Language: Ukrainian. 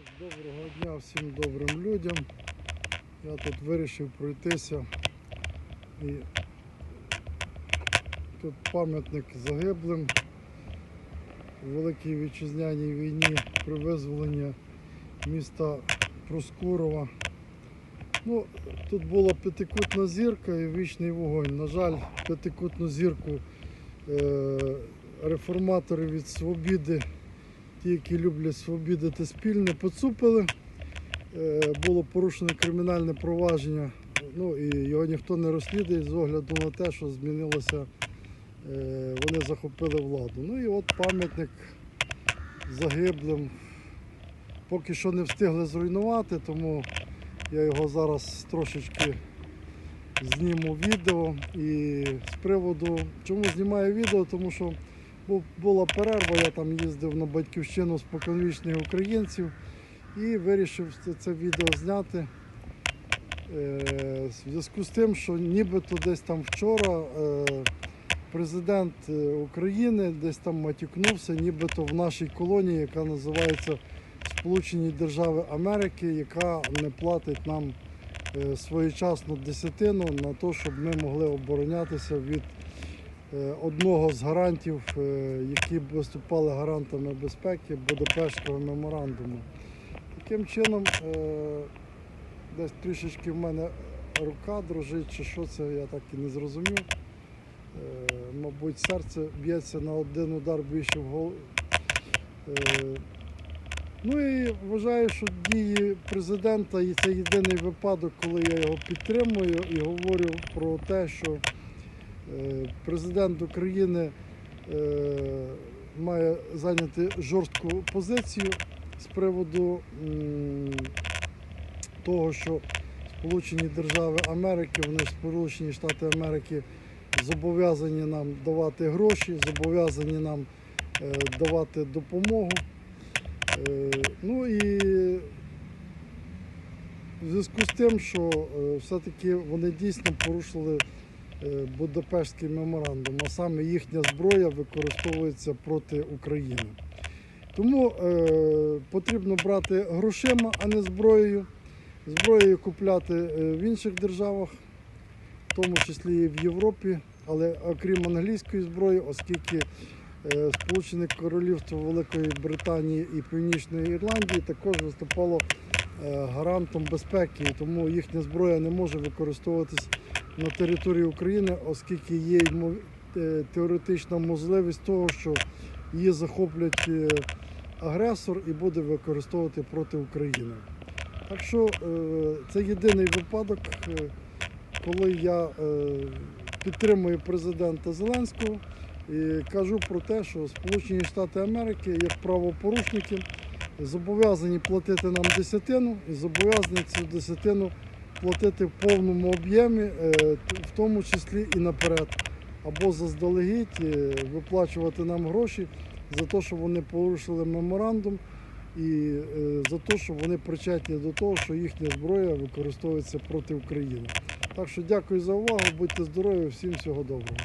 Доброго дня всім добрим людям. Я тут вирішив пройтися і тут пам'ятник загиблим у Великій Вітчизняній війні при визволенні міста Проскурова. Ну, тут була п'ятикутна зірка і вічний вогонь. На жаль, п'ятикутну зірку е, реформатори від свобіди ті, які люблять свобідити спільне, поцупили. Е, Було порушено кримінальне провадження, ну і його ніхто не розслідує з огляду на те, що змінилося, е, вони захопили владу. Ну і от пам'ятник загиблим. Поки що не встигли зруйнувати, тому я його зараз трошечки зніму відео. І з приводу, чому знімаю відео, тому що була перерва, я там їздив на батьківщину споконвічних українців і вирішив це, відео зняти. Е, в зв'язку з тим, що нібито десь там вчора е, президент е, України десь там матюкнувся, нібито в нашій колонії, яка називається Сполучені Держави Америки, яка не платить нам своєчасну десятину на те, щоб ми могли оборонятися від одного з гарантів, е, які виступали гарантами безпеки Будапештського меморандуму. Таким чином, е, десь трішечки в мене рука дрожить, чи що це, я так і не зрозумів. Е, Мабуть, серце б'ється на один удар більше в голову. Ну і вважаю, що дії президента і це єдиний випадок, коли я його підтримую і говорю про те, що е, президент України е, має зайняти жорстку позицію з приводу того, що Сполучені Держави Америки, вони Сполучені Штати Америки зобов'язані нам давати гроші, зобов'язані нам е, давати допомогу. Е, Ну і в зв'язку з тим, що е, все-таки вони дійсно порушили е, Будапештський меморандум, а саме їхня зброя використовується проти України. Тому е, потрібно брати грошима, а не зброєю. Зброєю купляти е, в інших державах, в тому числі і в Європі, але окрім англійської зброї, оскільки Е, Сполучене Королівство Великої Британії і Північної Ірландії також виступало е, гарантом безпеки, тому їхня зброя не може використовуватись на території України, оскільки є е, теоретична можливість того, що її захоплять е, агресор і буде використовувати проти України. Так що е, це єдиний випадок, коли я підтримую президента Зеленського. І кажу про те, що Сполучені Штати Америки як правопорушники зобов'язані платити нам десятину і зобов'язані цю десятину платити в повному об'ємі, е, в тому числі і наперед, або заздалегідь е, виплачувати нам гроші за те, що вони порушили меморандум, і е, за те, що вони причетні до того, що їхня зброя використовується проти України. Так що дякую за увагу, будьте здорові, всім всього доброго.